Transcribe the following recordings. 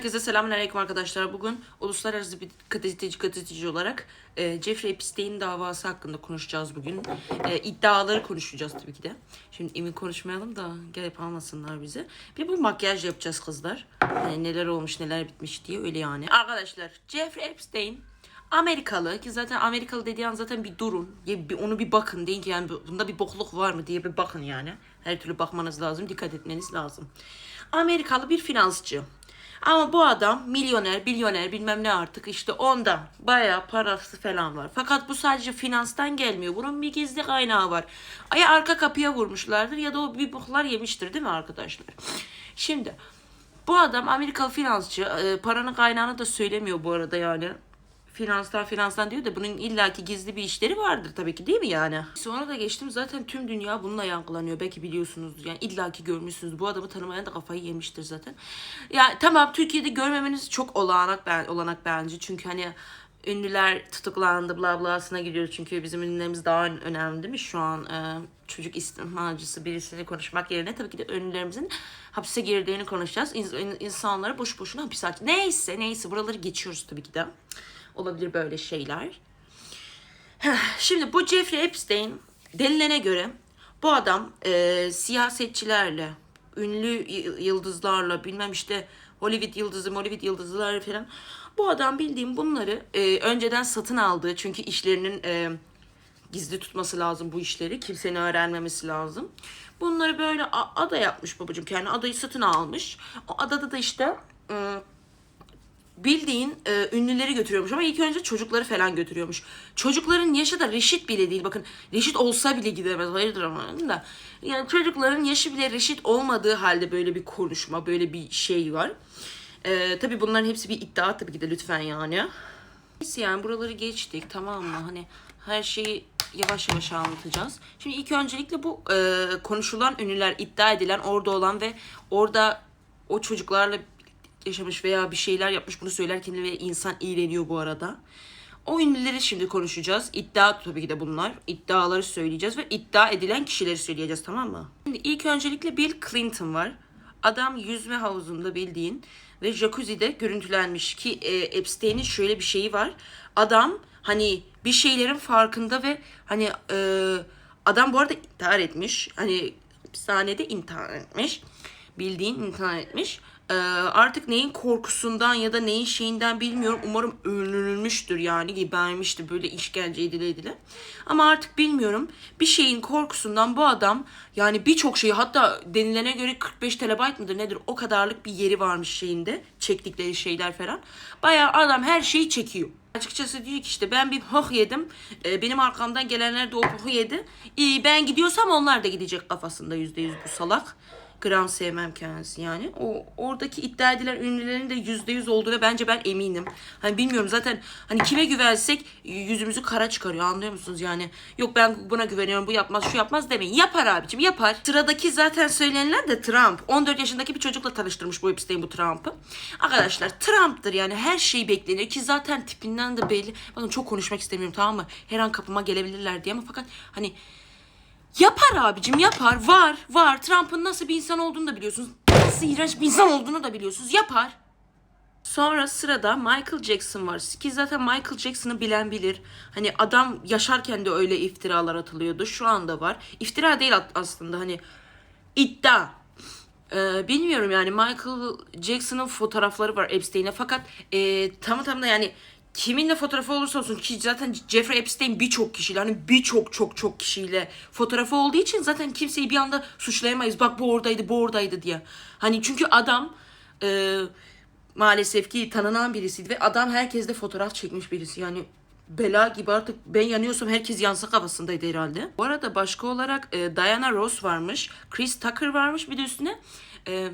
Herkese selamünaleyküm arkadaşlar. Bugün uluslararası bir gazeteci gazeteci olarak e, Jeffrey Epstein davası hakkında konuşacağız bugün. E, iddiaları konuşacağız tabii ki de. Şimdi emin konuşmayalım da gelip almasınlar bizi. Bir bu makyaj yapacağız kızlar. Hani neler olmuş neler bitmiş diye öyle yani. Arkadaşlar Jeffrey Epstein Amerikalı ki zaten Amerikalı dediği an zaten bir durun. Bir, onu bir bakın deyin ki yani bunda bir bokluk var mı diye bir bakın yani. Her türlü bakmanız lazım, dikkat etmeniz lazım. Amerikalı bir finansçı. Ama bu adam milyoner, bilyoner bilmem ne artık işte ondan bayağı parası falan var. Fakat bu sadece finanstan gelmiyor. Bunun bir gizli kaynağı var. Ya arka kapıya vurmuşlardır ya da o bir boklar yemiştir değil mi arkadaşlar? Şimdi bu adam Amerikalı finansçı. e, paranın kaynağını da söylemiyor bu arada yani. Finanstan finanstan diyor da bunun illaki gizli bir işleri vardır tabii ki değil mi yani? Sonra da geçtim zaten tüm dünya bununla yankılanıyor. Belki biliyorsunuz yani illaki görmüşsünüz. Bu adamı tanımayan da kafayı yemiştir zaten. Ya tamam Türkiye'de görmemeniz çok olanak ben olanak bence. Çünkü hani ünlüler tutuklandı bla blasına gidiyoruz. Çünkü bizim ünlülerimiz daha önemli değil mi? Şu an e, çocuk istismarcısı birisini konuşmak yerine tabii ki de ünlülerimizin hapse girdiğini konuşacağız. İns- insanları boş boşuna hapise at. Neyse neyse buraları geçiyoruz tabii ki de. Olabilir böyle şeyler. Şimdi bu Jeffrey Epstein denilene göre bu adam e, siyasetçilerle, ünlü yıldızlarla, bilmem işte Hollywood yıldızı, Hollywood yıldızları falan. Bu adam bildiğim bunları e, önceden satın aldığı çünkü işlerinin e, gizli tutması lazım bu işleri. Kimsenin öğrenmemesi lazım. Bunları böyle ada yapmış babacığım. Kendi adayı satın almış. O adada da işte e, bildiğin e, ünlüleri götürüyormuş ama ilk önce çocukları falan götürüyormuş. Çocukların yaşı da reşit bile değil. Bakın reşit olsa bile gidemez. Hayırdır ama da. Yani çocukların yaşı bile reşit olmadığı halde böyle bir konuşma, böyle bir şey var. E, tabii bunların hepsi bir iddia tabii ki de lütfen yani. Neyse yani buraları geçtik tamam mı? Hani her şeyi yavaş yavaş anlatacağız. Şimdi ilk öncelikle bu e, konuşulan ünlüler, iddia edilen orada olan ve orada o çocuklarla yaşamış veya bir şeyler yapmış bunu söylerken ve insan iğreniyor bu arada. O ünlüleri şimdi konuşacağız. İddia tabii ki de bunlar. İddiaları söyleyeceğiz ve iddia edilen kişileri söyleyeceğiz tamam mı? Şimdi ilk öncelikle Bill Clinton var. Adam yüzme havuzunda bildiğin ve jacuzzi'de görüntülenmiş ki e, Epstein'in şöyle bir şeyi var. Adam hani bir şeylerin farkında ve hani e, adam bu arada intihar etmiş. Hani hapishanede intihar etmiş. Bildiğin intihar etmiş. Ee, artık neyin korkusundan ya da neyin şeyinden bilmiyorum. Umarım öldürülmüştür yani gebermişti böyle işkence edile edile. Ama artık bilmiyorum. Bir şeyin korkusundan bu adam yani birçok şeyi hatta denilene göre 45 terabayt mıdır nedir o kadarlık bir yeri varmış şeyinde. Çektikleri şeyler falan. Bayağı adam her şeyi çekiyor. Açıkçası diyor ki işte ben bir hoh yedim. Ee, benim arkamdan gelenler de o hohu yedi. İyi ben gidiyorsam onlar da gidecek kafasında yüzde yüz bu salak. Gram sevmem kendisi yani. O oradaki iddia edilen ünlülerin de yüzde yüz olduğuna bence ben eminim. Hani bilmiyorum zaten hani kime güvensek yüzümüzü kara çıkarıyor anlıyor musunuz yani? Yok ben buna güveniyorum bu yapmaz şu yapmaz demeyin. Yapar abicim yapar. Sıradaki zaten söylenilen de Trump. 14 yaşındaki bir çocukla tanıştırmış bu Epstein bu Trump'ı. Arkadaşlar Trump'tır yani her şey bekleniyor ki zaten tipinden de belli. Bakın çok konuşmak istemiyorum tamam mı? Her an kapıma gelebilirler diye ama fakat hani Yapar abicim yapar. Var var. Trump'ın nasıl bir insan olduğunu da biliyorsunuz. Nasıl iğrenç bir insan olduğunu da biliyorsunuz. Yapar. Sonra sırada Michael Jackson var. Ki zaten Michael Jackson'ı bilen bilir. Hani adam yaşarken de öyle iftiralar atılıyordu. Şu anda var. İftira değil aslında hani iddia. Ee, bilmiyorum yani Michael Jackson'ın fotoğrafları var Epstein'e fakat e, tamı tamına yani kiminle fotoğrafı olursa olsun ki zaten Jeffrey Epstein birçok kişiyle hani birçok çok çok kişiyle fotoğrafı olduğu için zaten kimseyi bir anda suçlayamayız. Bak bu oradaydı bu oradaydı diye. Hani çünkü adam e, maalesef ki tanınan birisiydi ve adam herkesle fotoğraf çekmiş birisi. Yani bela gibi artık ben yanıyorsam herkes yansa kafasındaydı herhalde. Bu arada başka olarak e, Diana Ross varmış. Chris Tucker varmış bir de üstüne. E,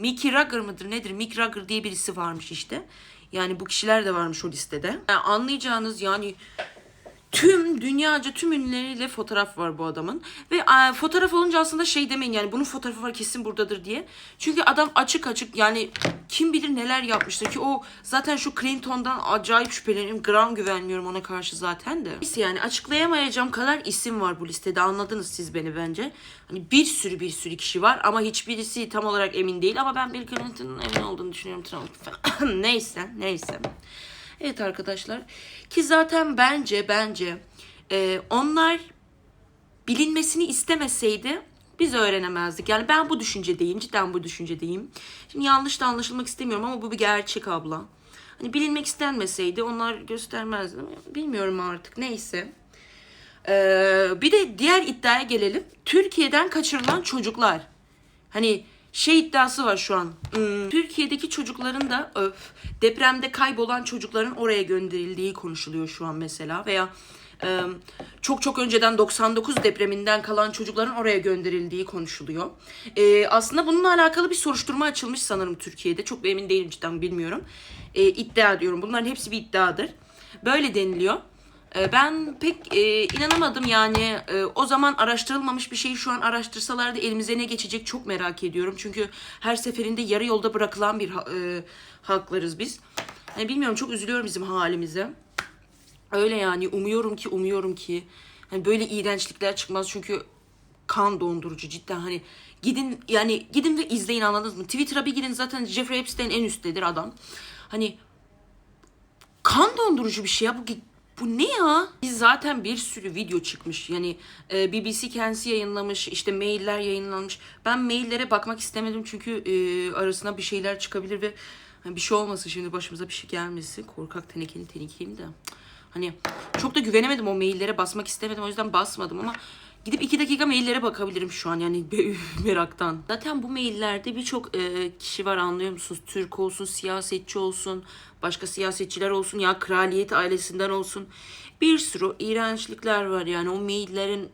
Mickey Rugger mıdır nedir? Mick Rugger diye birisi varmış işte. Yani bu kişiler de varmış o listede. Yani anlayacağınız yani tüm dünyaca tüm ünlüleriyle fotoğraf var bu adamın. Ve e, fotoğraf olunca aslında şey demeyin yani bunun fotoğrafı var kesin buradadır diye. Çünkü adam açık açık yani kim bilir neler yapmıştır ki o zaten şu Clinton'dan acayip şüpheleniyorum. Gram güvenmiyorum ona karşı zaten de. Neyse yani açıklayamayacağım kadar isim var bu listede anladınız siz beni bence. Hani bir sürü bir sürü kişi var ama hiçbirisi tam olarak emin değil ama ben Bill Clinton'ın emin olduğunu düşünüyorum Trump falan. neyse neyse. Evet arkadaşlar ki zaten bence bence e, onlar bilinmesini istemeseydi biz öğrenemezdik. Yani ben bu düşüncedeyim. Cidden bu düşüncedeyim. Şimdi yanlış da anlaşılmak istemiyorum ama bu bir gerçek abla. Hani bilinmek istenmeseydi onlar göstermezdi. Bilmiyorum artık. Neyse. Ee, bir de diğer iddiaya gelelim. Türkiye'den kaçırılan çocuklar. Hani şey iddiası var şu an. Hmm, Türkiye'deki çocukların da öf, depremde kaybolan çocukların oraya gönderildiği konuşuluyor şu an mesela. Veya e, çok çok önceden 99 depreminden kalan çocukların oraya gönderildiği konuşuluyor. E, aslında bununla alakalı bir soruşturma açılmış sanırım Türkiye'de. Çok emin değilim cidden bilmiyorum. E, iddia ediyorum. Bunların hepsi bir iddiadır. Böyle deniliyor. E, Ben pek e, inanamadım yani E, o zaman araştırılmamış bir şeyi şu an araştırsalardı elimize ne geçecek çok merak ediyorum. Çünkü her seferinde yarı yolda bırakılan bir e, halklarız biz. Yani bilmiyorum çok üzülüyorum bizim halimize. Öyle yani umuyorum ki umuyorum ki hani böyle iğrençlikler çıkmaz çünkü kan dondurucu cidden hani gidin yani gidin ve izleyin anladınız mı? Twitter'a bir gidin zaten Jeffrey Epstein en üsttedir adam. Hani kan dondurucu bir şey ya bu bu ne ya? Biz zaten bir sürü video çıkmış. Yani e, BBC kendisi yayınlamış, işte mailler yayınlanmış. Ben maillere bakmak istemedim çünkü e, arasına bir şeyler çıkabilir ve hani bir şey olmasın şimdi başımıza bir şey gelmesin. Korkak tenekenin tenekeyim de. Hani çok da güvenemedim o maillere basmak istemedim o yüzden basmadım ama gidip iki dakika maillere bakabilirim şu an yani meraktan. Zaten bu maillerde birçok e, kişi var anlıyor musunuz? Türk olsun, siyasetçi olsun, başka siyasetçiler olsun ya kraliyet ailesinden olsun. Bir sürü iğrençlikler var yani o maillerin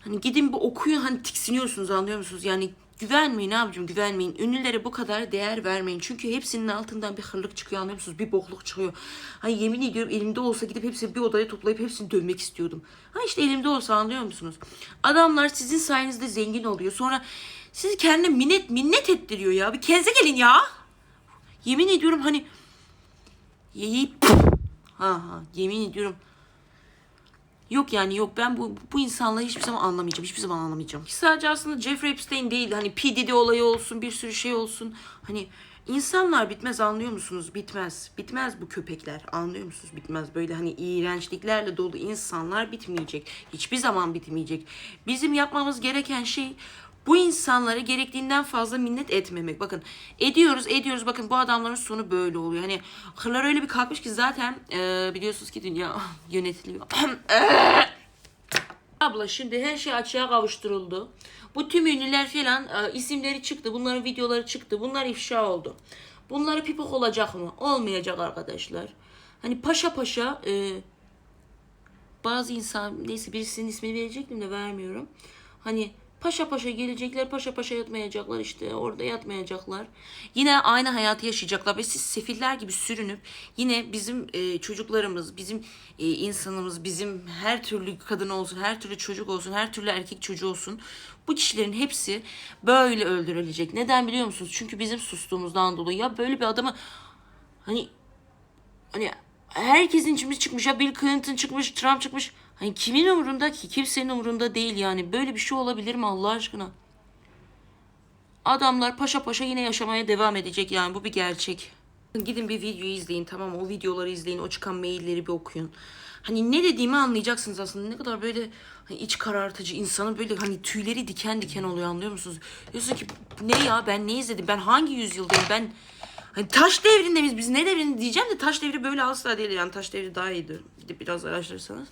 Hani gidin bir okuyun hani tiksiniyorsunuz anlıyor musunuz? Yani güvenmeyin abicim güvenmeyin. Ünlülere bu kadar değer vermeyin. Çünkü hepsinin altından bir hırlık çıkıyor anlıyor musunuz? Bir bokluk çıkıyor. Hani yemin ediyorum elimde olsa gidip hepsini bir odaya toplayıp hepsini dövmek istiyordum. Ha işte elimde olsa anlıyor musunuz? Adamlar sizin sayenizde zengin oluyor. Sonra sizi kendine minnet minnet ettiriyor ya. Bir kendinize gelin ya. Yemin ediyorum hani yiyip ha ha yemin ediyorum Yok yani yok ben bu bu insanları hiçbir zaman anlamayacağım. Hiçbir zaman anlamayacağım. Sadece aslında Jeffrey Epstein değil. Hani P. Diddy olayı olsun bir sürü şey olsun. Hani insanlar bitmez anlıyor musunuz? Bitmez. Bitmez bu köpekler. Anlıyor musunuz? Bitmez. Böyle hani iğrençliklerle dolu insanlar bitmeyecek. Hiçbir zaman bitmeyecek. Bizim yapmamız gereken şey bu insanlara gerektiğinden fazla minnet etmemek. Bakın ediyoruz ediyoruz bakın bu adamların sonu böyle oluyor. Hani hırlar öyle bir kalkmış ki zaten e, biliyorsunuz ki dünya yönetiliyor. Abla şimdi her şey açığa kavuşturuldu. Bu tüm ünlüler falan e, isimleri çıktı. Bunların videoları çıktı. Bunlar ifşa oldu. Bunları pipok olacak mı? Olmayacak arkadaşlar. Hani paşa paşa e, bazı insan neyse birisinin ismini verecektim de vermiyorum. Hani paşa paşa gelecekler paşa paşa yatmayacaklar işte orada yatmayacaklar. Yine aynı hayatı yaşayacaklar ve siz sefiller gibi sürünüp yine bizim e, çocuklarımız, bizim e, insanımız, bizim her türlü kadın olsun, her türlü çocuk olsun, her türlü erkek çocuğu olsun bu kişilerin hepsi böyle öldürülecek. Neden biliyor musunuz? Çünkü bizim sustuğumuzdan dolayı ya böyle bir adamı hani hani herkesin içimiz çıkmış ya Bill Clinton çıkmış, Trump çıkmış. Hani kimin umurunda ki? Kimsenin umurunda değil yani. Böyle bir şey olabilir mi Allah aşkına? Adamlar paşa paşa yine yaşamaya devam edecek yani bu bir gerçek. Gidin bir video izleyin tamam? O videoları izleyin, o çıkan mailleri bir okuyun. Hani ne dediğimi anlayacaksınız aslında. Ne kadar böyle hani iç karartıcı insanın böyle hani tüyleri diken diken oluyor anlıyor musunuz? Diyorsun ki ne ya ben ne izledim? Ben hangi yüzyıldayım? Ben Hani taş devrinde miyiz? Biz ne devrinde diyeceğim de taş devri böyle asla değil. Yani taş devri daha iyidir. Gidip biraz araştırırsanız.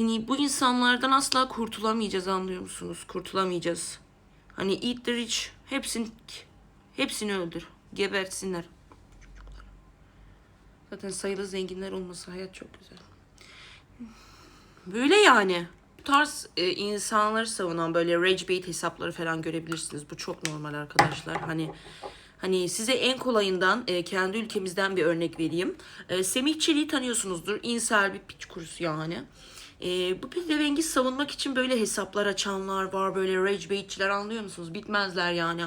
Hani bu insanlardan asla kurtulamayacağız anlıyor musunuz? Kurtulamayacağız. Hani eat the rich. Hepsini, hepsini öldür. Gebertsinler. Zaten sayılı zenginler olması hayat çok güzel. Böyle yani. Bu tarz e, insanları savunan böyle rage bait hesapları falan görebilirsiniz. Bu çok normal arkadaşlar. Hani Hani size en kolayından e, kendi ülkemizden bir örnek vereyim. E, Semih Çelik'i tanıyorsunuzdur. İnsel bir piç kurusu yani. Ee, bu pezevengi savunmak için böyle hesaplar açanlar var. Böyle rage baitçiler anlıyor musunuz? Bitmezler yani.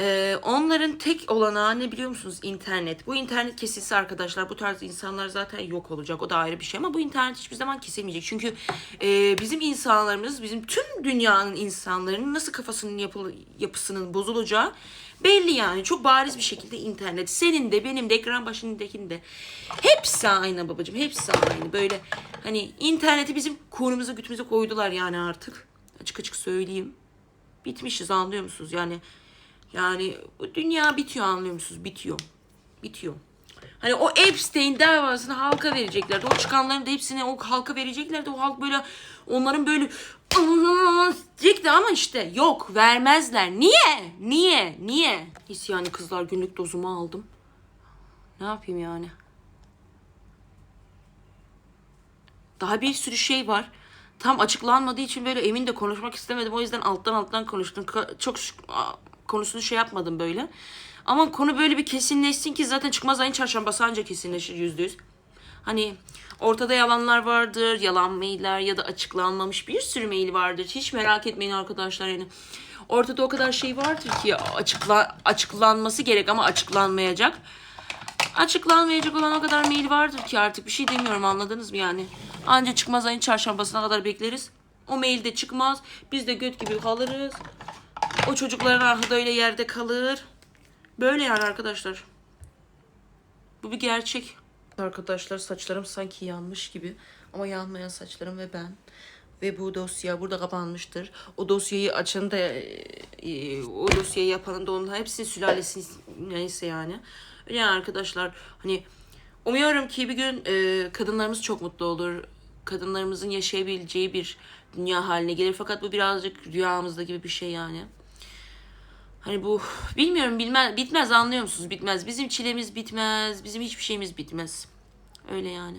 Ee, onların tek olanağı ne biliyor musunuz? İnternet. Bu internet kesilse arkadaşlar bu tarz insanlar zaten yok olacak. O da ayrı bir şey ama bu internet hiçbir zaman kesilmeyecek. Çünkü e, bizim insanlarımız, bizim tüm dünyanın insanların nasıl kafasının yapılı, yapısının bozulacağı belli yani. Çok bariz bir şekilde internet. Senin de benim de ekran başındakinin de. Hepsi aynı babacığım. Hepsi aynı. Böyle hani interneti bizim kurnumuza gütümüze koydular yani artık. Açık açık söyleyeyim. Bitmişiz anlıyor musunuz? Yani yani bu dünya bitiyor anlıyor musunuz? Bitiyor. Bitiyor. Hani o Epstein davasını halka vereceklerdi. O çıkanların da hepsini o halka vereceklerdi. O halk böyle onların böyle diyecekti ama işte yok vermezler. Niye? Niye? Niye? His yani kızlar günlük dozumu aldım. Ne yapayım yani? Daha bir sürü şey var. Tam açıklanmadığı için böyle emin de konuşmak istemedim. O yüzden alttan alttan konuştum. Çok ş- a- konusunu şey yapmadım böyle. Ama konu böyle bir kesinleşsin ki zaten çıkmaz ayın çarşambası anca kesinleşir yüzde yüz. Hani ortada yalanlar vardır, yalan mailler ya da açıklanmamış bir sürü mail vardır. Hiç merak etmeyin arkadaşlar yani. Ortada o kadar şey vardır ki açıkla, açıklanması gerek ama açıklanmayacak. Açıklanmayacak olan o kadar mail vardır ki artık bir şey demiyorum anladınız mı yani? Anca çıkmaz ayın çarşambasına kadar bekleriz. O mail de çıkmaz. Biz de göt gibi kalırız. O çocukların ahı da öyle yerde kalır. Böyle yani arkadaşlar. Bu bir gerçek. Arkadaşlar saçlarım sanki yanmış gibi. Ama yanmayan saçlarım ve ben. Ve bu dosya burada kapanmıştır. O dosyayı açan da e, o dosyayı yapanın da onun hepsi sülalesi neyse yani. Öyle yani arkadaşlar hani umuyorum ki bir gün e, kadınlarımız çok mutlu olur. Kadınlarımızın yaşayabileceği bir dünya haline gelir. Fakat bu birazcık rüyamızda gibi bir şey yani. Hani bu bilmiyorum bilmez bitmez anlıyor musunuz? Bitmez. Bizim çilemiz bitmez. Bizim hiçbir şeyimiz bitmez. Öyle yani.